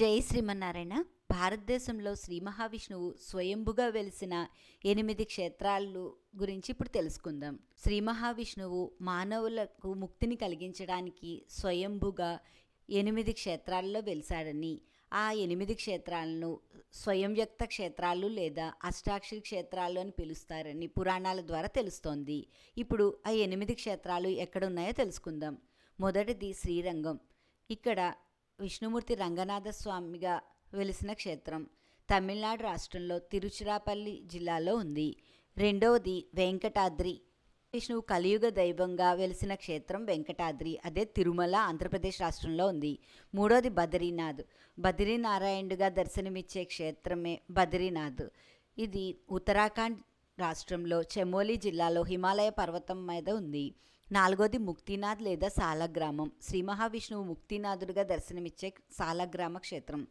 జై శ్రీమన్నారాయణ. భారతదేశంలో శ్రీ మహావిష్ణువు స్వయంభుగా వెలిసిన ఎనిమిది క్షేత్రాలు గురించి ఇప్పుడు తెలుసుకుందాం. శ్రీ మహావిష్ణువు మానవులకు ముక్తిని కలిగించడానికి స్వయంభుగా ఎనిమిది క్షేత్రాల్లో వెలిశాడని ఆ ఎనిమిది క్షేత్రాలను స్వయం వ్యక్త క్షేత్రాలు లేదా అష్టాక్షరి క్షేత్రాలు అని పిలుస్తారని పురాణాల ద్వారా తెలుస్తోంది. ఇప్పుడు ఆ ఎనిమిది క్షేత్రాలు ఎక్కడున్నాయో తెలుసుకుందాం. మొదటిది శ్రీరంగం. ఇక్కడ విష్ణుమూర్తి రంగనాథ స్వామిగా వెలిసిన క్షేత్రం తమిళనాడు రాష్ట్రంలో తిరుచిరాపల్లి జిల్లాలో ఉంది. రెండవది వెంకటాద్రి. విష్ణువు కలియుగ దైవంగా వెలిసిన క్షేత్రం వెంకటాద్రి అదే తిరుమల ఆంధ్రప్రదేశ్ రాష్ట్రంలో ఉంది. మూడోది బద్రీనాథ్. బద్రీనారాయణుడిగా దర్శనమిచ్చే క్షేత్రమే బద్రీనాథ్. ఇది ఉత్తరాఖండ్ రాష్ట్రంలో చెమోలి జిల్లాలో హిమాలయ పర్వతం మీద ఉంది. నాలుగోది ముక్తినాథ్ లేదా సాలగ్రామం. శ్రీ మహావిష్ణువు ముక్తినాథుడిగా దర్శనమిచ్చే సాలగ్రామ క్షేత్రం.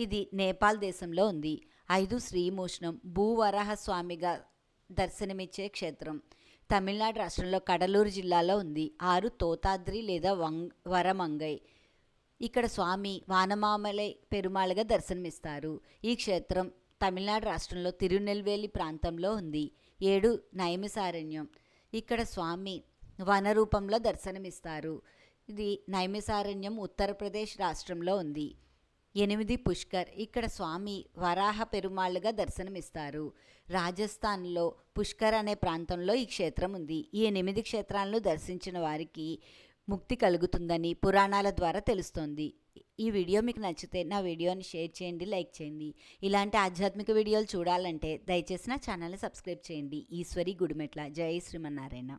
ఇది నేపాల్ దేశంలో ఉంది. ఐదు శ్రీమోష్ణం భూవరాహ స్వామిగా దర్శనమిచ్చే క్షేత్రం. తమిళనాడు రాష్ట్రంలో కడలూరు జిల్లాలో ఉంది. ఆరు తోతాద్రి లేదా వంగ్ వరమంగై. ఇక్కడ స్వామి వానమామలై పెరుమాళగా దర్శనమిస్తారు. ఈ క్షేత్రం తమిళనాడు రాష్ట్రంలో తిరునెల్వేలి ప్రాంతంలో ఉంది. ఏడు నైమిసారణ్యం. ఇక్కడ స్వామి వన రూపంలో దర్శనమిస్తారు. ఇది నైమిసారణ్యం ఉత్తరప్రదేశ్ రాష్ట్రంలో ఉంది. ఎనిమిది పుష్కర్. ఇక్కడ స్వామి వరాహ పెరుమాళ్ళుగా దర్శనమిస్తారు. రాజస్థాన్లో పుష్కర్ అనే ప్రాంతంలో ఈ క్షేత్రం ఉంది. ఈ ఎనిమిది క్షేత్రాలను దర్శించిన వారికి ముక్తి కలుగుతుందని పురాణాల ద్వారా తెలుస్తోంది. ఈ వీడియో మీకు నచ్చితే నా వీడియోని షేర్ చేయండి లైక్ చేయండి. ఇలాంటి ఆధ్యాత్మిక వీడియోలు చూడాలంటే దయచేసి నా ఛానల్ని సబ్స్క్రైబ్ చేయండి. ఈశ్వరి గుడిమెట్ల. జై శ్రీమన్నారాయణ.